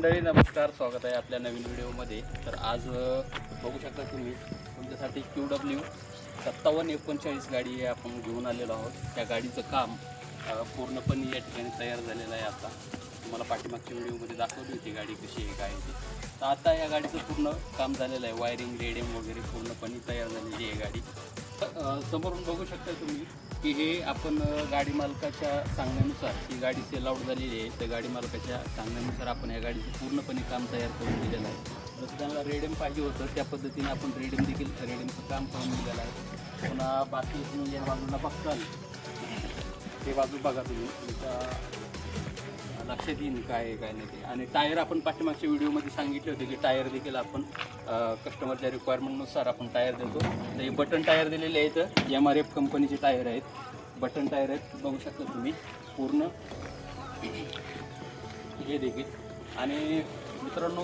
मंडळी नमस्कार. स्वागत आहे आपल्या नवीन व्हिडिओमध्ये. तर आज बघू शकता तुम्ही तुमच्यासाठी क्यू डब्ल्यू सत्तावन्न एकोणचाळीस गाडी आपण घेऊन आलेलो आहोत. त्या गाडीचं काम पूर्णपणे या ठिकाणी तयार झालेलं आहे आता. तुम्हाला पाठीमागच्या व्हिडिओमध्ये दाखवली होती गाडी कशी आहे काय ती. तर आता या गाडीचं पूर्ण काम झालेलं आहे. वायरिंग रेडिंग वगैरे पूर्णपणे तयार झालेली आहे गाडी. समोरून बघू शकता तुम्ही की हे आपण गाडी मालकाच्या सांगण्यानुसार ही गाडी सेल आउट झालेली आहे. तर गाडी मालकाच्या सांगण्यानुसार आपण या गाडीचं पूर्णपणे काम तयार करून दिलेलं आहे. जसं त्यांना रेडियम पाहिजे होतं त्या पद्धतीने आपण रेडियम देखील रेडियमचं काम करून दिलेलं आहे. पुन्हा बाकी तुम्ही या बाजूला बघताल. ते बाजू बघा तुम्ही. लक्षात येईल काय आहे काय नाही ते. आणि टायर आपण पाठीमागच्या व्हिडिओमध्ये सांगितले होते की टायर देखील आपण कस्टमरच्या रिक्वायरमेंटनुसार आपण टायर देतो. तर हे बटन टायर दिलेले आहेत. एम आर एफ कंपनीचे टायर आहेत. बटन टायर आहेत. बघू शकता तुम्ही पूर्ण. हे देखील. आणि मित्रांनो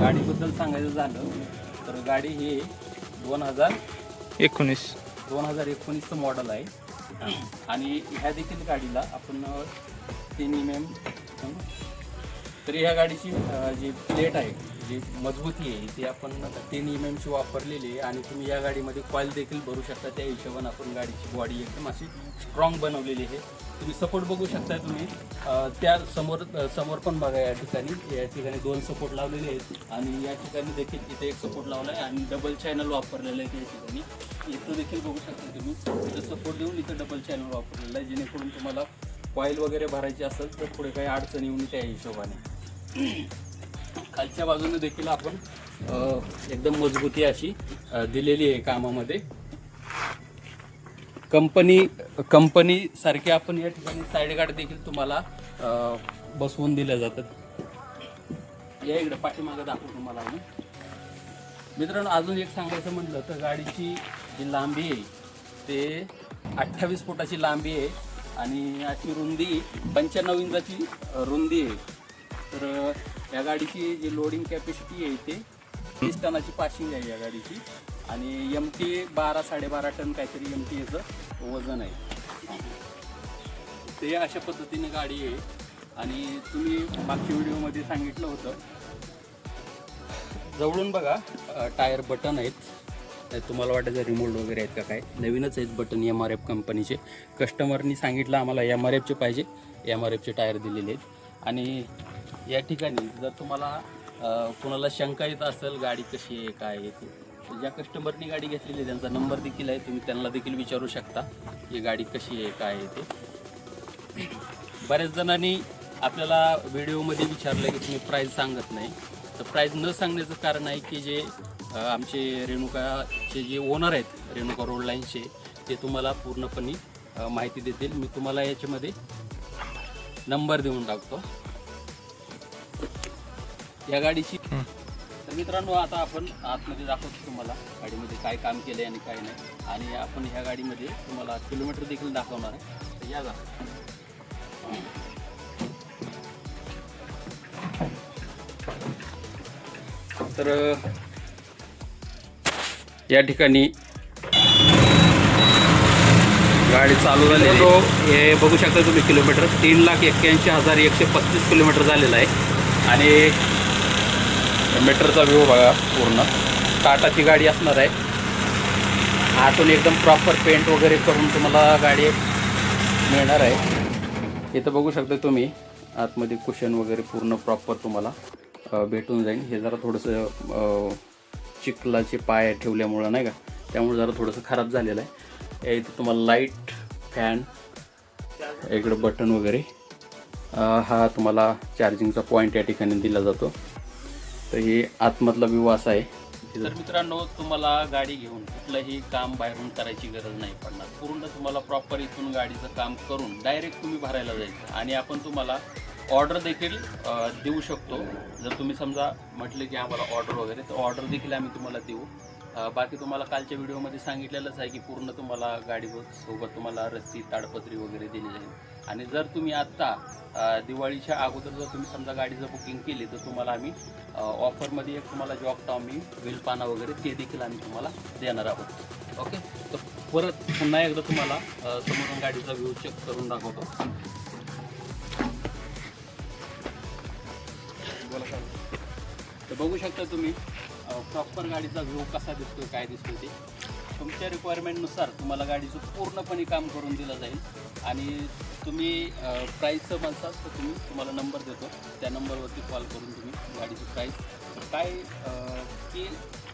गाडीबद्दल सांगायचं झालं तर गाडी ही दोन हजार एकोणीस. दोन हजार एकोणीसचं मॉडल आहे. आणि ह्या देखील गाडीला आपण तीन एम एम तर ह्या गाडीची जी प्लेट आहे जी मजबूती आहे ती आपण तीन एम एमची वापरलेली आहे. आणि तुम्ही या गाडीमध्ये कॉईल देखील भरू शकता. त्या हिशोबाने आपण गाडीची बॉडी एकदम अशी स्ट्रॉंग बनवलेली आहे. तुम्ही सपोर्ट बघू शकता तुम्ही. त्या समोर समोर पण बघा या ठिकाणी. या ठिकाणी दोन सपोर्ट लावलेले आहेत. आणि या ठिकाणी देखील इथे एक सपोर्ट लावला आहे आणि डबल चॅनल वापरलेलं आहे त्या ठिकाणी. इथं देखील बघू शकता तुम्ही. इथं सपोर्ट देऊन इथं डबल चॅनल वापरलेलं आहे. जेणेकरून तुम्हाला कॉईल वगैरे भरायची असेल तर पुढे काही अडचण येऊन त्या हिशोबाने. खालच्या बाजूने देखील आपण एकदम मजबूती अशी दिलेली आहे कामामध्ये. कंपनी कंपनीसारख्या आपण या ठिकाणी साईड गार्ड देखील तुम्हाला अ, बसवून दिल्या जातात. या इकडं पाठीमागं दाखवू तुम्हाला आम्ही. मित्रांनो अजून एक सांगायचं म्हटलं तर गाडीची जी लांबी आहे ते अठ्ठावीस फुटाची लांबी आहे आणि याची रुंदी पंच्याण्णव इंचाची रुंदी आहे. तर या गाडीची जी लोडिंग कॅपॅसिटी आहे ते वीस टनाची पाशिंग आहे या गाडीची. आणि एम टी बारा साडेबारा टन काहीतरी एम टी याचं वजन आहे. ते अशा पद्धतीने गाडी आहे. आणि तुम्ही मागच्या व्हिडिओमध्ये सांगितलं होतं जवळून बघा टायर बटन आहेत. तुम्हाला वाटायचं रिमोट वगैरे आहेत का काय? नवीनच आहेत बटन एम आर एफ कंपनीचे. कस्टमरनी सांगितलं आम्हाला एम आर एफचे पाहिजे. एम आर एफचे टायर दिलेले आहेत. आणि या ठिकाणी जर तुम्हाला कुणाला कोणाला शंका येत असेल गाडी कशी आहे काय आहे ज्या कस्टमरनी गाडी घेतलेली आहे त्यांचा नंबर देखील आहे. तुम्ही त्यांना देखील विचारू शकता की गाडी कशी आहे काय आहे ते. बऱ्याच जणांनी आपल्याला व्हिडिओमध्ये विचारलं की तुम्ही प्राईज सांगत नाही. तर प्राईज न सांगण्याचं कारण आहे की जे आमचे रेणुकाचे जे ओनर आहेत रेणुका रोड लाईनचे ते तुम्हाला पूर्णपणे माहिती देतील. मी तुम्हाला याच्यामध्ये नंबर देऊन टाकतो. या गाडीची तर मित्रांनो आता आपण आतमध्ये दाखवतो तुम्हाला गाडीमध्ये काय काम केलं आहे आणि काय नाही. आणि आपण ह्या गाडीमध्ये तुम्हाला किलोमीटर देखील दाखवणार आहे. तर या जा. तर या ठिकाणी गाडी चालू झाली हे बघू शकता तुम्ही किलोमीटर. तीन लाख एक्क्याऐंशी हजार एकशे पस्तीस किलोमीटर झालेलं आहे. आणि मीटरचा व्ह्यू बघा पूर्ण. टाटाची गाडी असणार आहे. आतून एकदम प्रॉपर पेंट वगैरे करून तुम्हाला गाडी मिळणार आहे. इथं बघू शकता तुम्ही आतमध्ये कुशन वगैरे पूर्ण प्रॉपर तुम्हाला भेटून जाईल. हे जरा थोडंसं चिखलाचे पाय ठेवल्यामुळं नाही का? त्यामुळे जरा थोडंसं खराब झालेलं आहे. या इथं तुम्हाला लाइट फॅन इकडं बटन वगैरे हा तुम्हाला चार्जिंगचा पॉईंट या ठिकाणी दिला जातो. तर हे आतमधला व्यू असा आहे. तर मित्रांनो तुम्हाला गाडी घेऊन कुठलंही काम बाहेरून करायची गरज नाही पडणार. पूर्ण तुम्हाला प्रॉपर इथून गाडीचं काम करून डायरेक्ट तुम्ही भरायला जायचं. आणि आपण तुम्हाला ऑर्डर देखील देऊ शकतो. जर तुम्ही समजा म्हटलं की आम्हाला ऑर्डर वगैरे तर ऑर्डर देखील आम्ही तुम्हाला देऊ. बाकी तुम्हाला कालच्या व्हिडिओमध्ये सांगितलेलंच आहे की पूर्ण तुम्हाला गाडी सोबत तुम्हाला रस्सी ताडपत्री वगैरे दिली जाईल आणि जर तुम्ही आत्ता दिवाळीच्या अगोदर जर तुम्ही समजा गाडीचं बुकिंग केली तर तुम्हाला आम्ही ऑफरमध्ये एक तुम्हाला जॉब टॉमी विलपाना वगैरे ते देखील आम्ही तुम्हाला देणार आहोत. ओके तर परत पुन्हा एकदा तुम्हाला समोरून गाडीचा व्ह्यू चेक करून दाखवतो. तर बघू शकता तुम्ही प्रॉपर गाडीचा व्ह्यू कसा दिसतो काय दिसतो ते? तुमच्या रिक्वायरमेंटनुसार तुम्हाला गाडीचं पूर्णपणे काम करून दिलं जाईल. आणि तुम्ही प्राईसचं म्हणसाल तर तुम्ही तुम्हाला नंबर देतो. त्या नंबरवरती कॉल करून तुम्ही गाडीची प्राईस काय की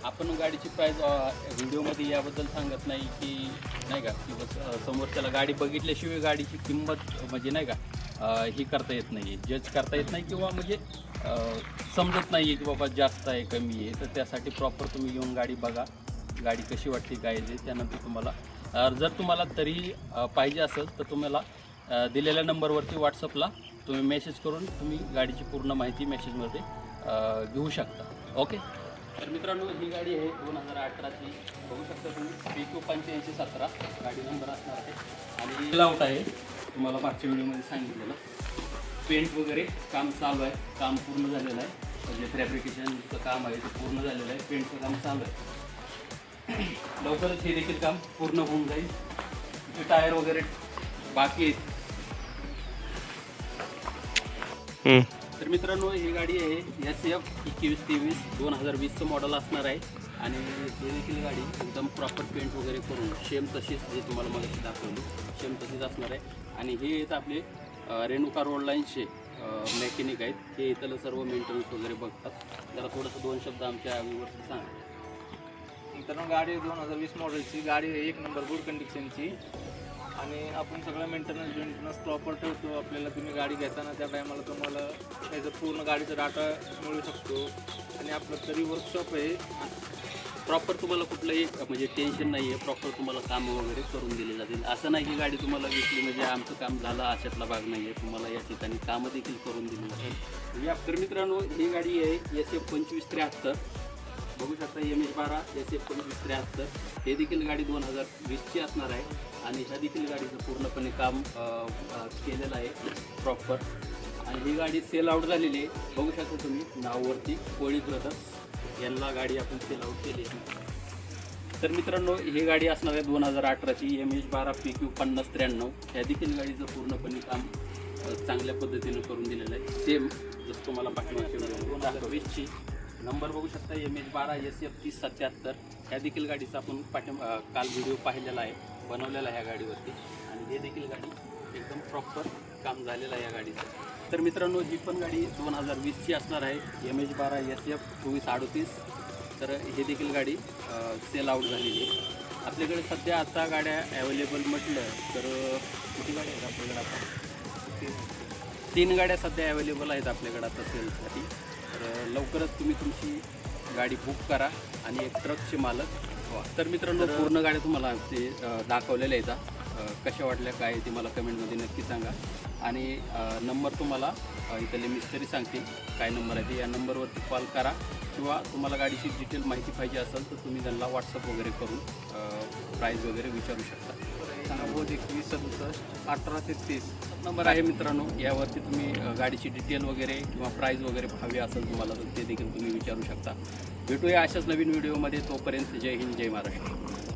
आपण गाडीची प्राईज व्हिडिओमध्ये याबद्दल सांगत नाही की नाही का की बस समोरच्याला गाडी बघितल्याशिवाय गाडीची किंमत म्हणजे नाही का हे ही करता येत नाही जज करता येत नाही किंवा म्हणजे समजत नाही आहे की बाबा जास्त आहे कमी आहे. तर त्यासाठी प्रॉपर तुम्ही येऊन गाडी बघा. गाडी कशी वाटते काय आहे ते त्यानंतर तुम्हाला जर तुम्हाला तरी पाहिजे असेल तर तुम्हाला दिलेल्या नंबरवरती व्हॉट्सअपला तुम्ही मेसेज करून तुम्ही गाडीची पूर्ण माहिती मेसेजमध्ये घेऊ शकता. ओके तर मित्रांनो ही गाडी आहे दोन हजार अठराची. बघू शकता तुम्ही पी क्यू पंच्याऐंशी सतरा. गाडी नंबर असणार आहे. आणि लावट आहे. तुम्हाला मागच्या व्हिडिओमध्ये सांगितलेलं. पेंट वगैरे काम चालू आहे. काम पूर्ण झालेलं आहे. म्हणजे फॅब्रिकेशनचं काम आहे ते पूर्ण झालेलं आहे. पेंटचं काम चालू आहे. लवकरच हे देखील काम पूर्ण होऊन जाईल. तिथे टायर वगैरे बाकी आहेत. तर मित्रांनो ही गाडी आहे एस एफ एकवीस तेवीस दोन हजार वीसचं मॉडेल असणार आहे. आणि ही देखील गाडी एकदम प्रॉपर पेंट वगैरे करून सेम तशीच जे तुम्हाला मला दाखवली. सेम तशीच असणार आहे. आणि हे आहेत आपले रेणुका रोड लाईनचे मेकॅनिक आहेत. ते इथलं सर्व मेंटेनन्स वगैरे बघतात. जरा थोडंसं दोन शब्द आमच्या व्ह्यूवरती सांगा. मित्रांनो गाडी दोन हजार वीस मॉडेलची गाडी आहे एक नंबर गुड कंडिशनची आणि आपण सगळं मेंटेनन्स मेंटेनन्स प्रॉपर ठेवतो. आपल्याला तुम्ही गाडी घेताना त्या टायमाला तुम्हाला त्याचं पूर्ण गाडीचा डाटा मिळू शकतो. आणि आपलं तरी वर्कशॉप आहे. प्रॉपर तुम्हाला कुठलंही म्हणजे टेन्शन नाही आहे प्रॉपर तुम्हाला कामं वगैरे करून दिली जातील. असं नाही की गाडी तुम्हाला विकली म्हणजे आमचं काम झालं अशातला भाग नाही आहे तुम्हाला या ठिकाणी कामं देखील करून दिली जातील. म्हणजे या तर मित्रांनो ही गाडी आहे एस एफ पंचवीस त्र्याहत्तर. बघू शकता एम एच बारा एस एफ पंचवीस त्र्याहत्तर. हे देखील गाडी दोन हजार वीसची असणार आहे. आणि ह्या देखील गाडीचं पूर्णपणे काम केलेलं आहे. प्रॉपर आणि ही गाडी सेल आउट झालेली आहे. बघू शकता तुम्ही नाववरती कोळी ब्रदर्स. यांना गाडी आपण सेल आउट केली तर मित्रांनो ही गाडी असणार आहे दोन हजार अठराची एम एच बारा पी क्यू पन्नास त्र्याण्णव. ह्या देखील गाडीचं पूर्णपणे काम चांगल्या पद्धतीनं करून दिलेलं आहे. सेम जसं तुम्हाला पाठीमागच्या दोन हजार वीसची नंबर बघू शकता एम एच बारा एस एफ तीस सत्याहत्तर. ह्या देखील गाडीचा आपण पाठी काल व्हिडिओ पाहिलेला आहे बनवलेला आहे ह्या गाडीवरती. आणि हे देखील गाडी एकदम प्रॉपर काम झालेलं आहे या गाडीचं. तर मित्रांनो ही पण गाडी दोन हजार वीसची असणार आहे. एम एच बारा एस एफ चोवीस अडतीस. तर हे देखील गाडी सेल आउट झालेली आहे. आपल्याकडे सध्या आता गाड्या ॲवेलेबल म्हटलं तर किती गाड्या आहेत आपल्याकडे आता? तीन गाड्या सध्या अवेलेबल आहेत आपल्याकडे आता सेलसाठी तर लवकरच तुम्ही तुमची गाडी बुक करा आणि एक ट्रकचे मालक तर मित्रांनो पूर्ण गाड्या तुम्हाला ते दाखवलेल्या आहेत. कशा वाटल्या काय ते मला कमेंटमध्ये नक्की सांगा. आणि नंबर तुम्हाला इथले मिस्त्री सांगतील काय नंबर आहे ते. या नंबरवरती कॉल करा किंवा तुम्हाला गाडीची डिटेल माहिती पाहिजे असेल तर तुम्ही त्यांना व्हॉट्सअप वगैरे करून प्राईज वगैरे विचारू शकता. नव्वद एकवीस सदुसष्ट अठरा तेहतीस नंबर आहे मित्रांनो यावरती तुम्ही गाडीची डिटेल वगैरे किंवा प्राईज वगैरे हवी असेल तुम्हाला तर ते देखील तुम्ही विचारू शकता. भेटूया अशाच नवीन व्हिडिओमध्ये. तोपर्यंत जय हिंद जय महाराष्ट्र.